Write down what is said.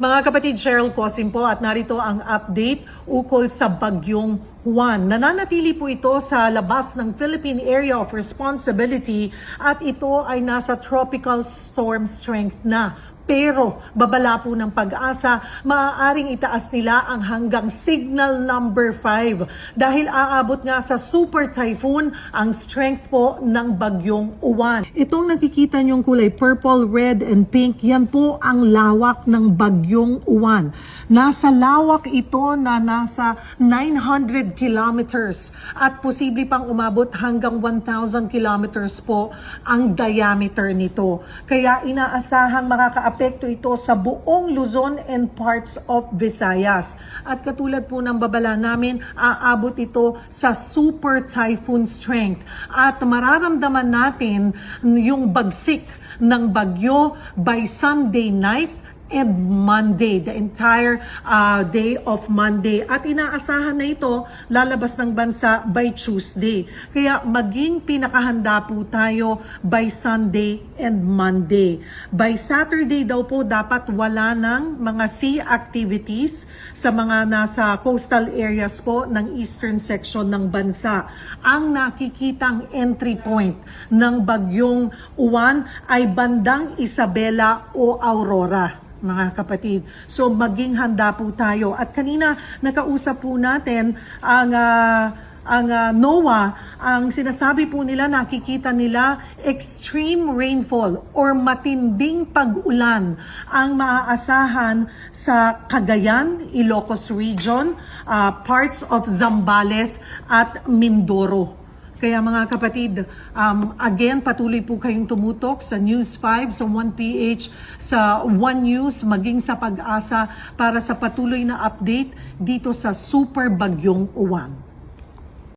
Mga kapatid, Cheryl Cosim po at narito ang update ukol sa bagyong Juan. Nananatili po ito sa labas ng Philippine Area of Responsibility at ito ay nasa tropical storm strength na. Pero babala po ng pag-asa, maaaring itaas nila ang hanggang signal number 5 dahil aabot nga sa super typhoon ang strength po ng bagyong Uwan. Itong nakikita niyong kulay purple, red, and pink, yan po ang lawak ng bagyong Uwan. Nasa lawak ito na nasa 900 kilometers at posible pang umabot hanggang 1,000 kilometers po ang diameter nito. Kaya inaasahang makakaapekto ito sa buong Luzon and parts of Visayas. At katulad po ng babala namin, aabot ito sa super typhoon strength. At mararamdaman natin yung bagsik ng bagyo by Sunday night and Monday, the entire uh, day of Monday. At inaasahan na ito lalabas ng bansa by Tuesday. Kaya maging pinakahanda po tayo by Sunday and Monday. By Saturday daw po dapat wala ng mga sea activities sa mga nasa coastal areas po ng eastern section ng bansa. Ang nakikitang entry point ng bagyong Uwan ay bandang Isabela o Aurora mga kapatid. So maging handa po tayo. At kanina nakausap po natin ang ah, ang ah, NOAA, ang sinasabi po nila, nakikita nila extreme rainfall or matinding pag-ulan ang maaasahan sa Cagayan, Ilocos Region, ah, parts of Zambales at Mindoro. Kaya mga kapatid, um, again, patuloy po kayong tumutok sa News 5, sa 1PH, sa One News, maging sa pag-asa para sa patuloy na update dito sa Super Bagyong Uwan.